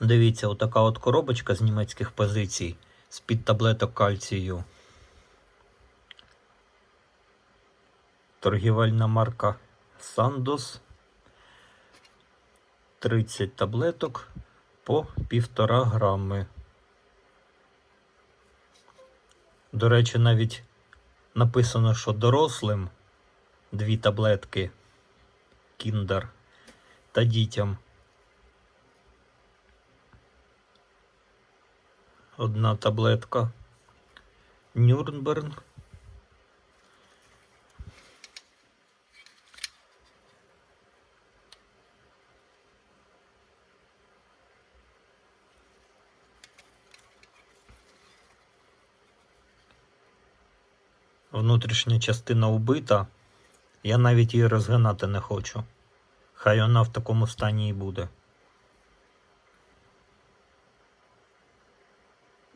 Дивіться, отака от коробочка з німецьких позицій з-під таблеток кальцію. Торгівельна марка Sandoz. 30 таблеток по 1,5 грами. До речі, навіть написано, що дорослим дві таблетки Кіндер та дітям одна таблетка Нюрнберг. Внутрішня частина убита. Я навіть її розгинати не хочу. Хай вона в такому стані і буде.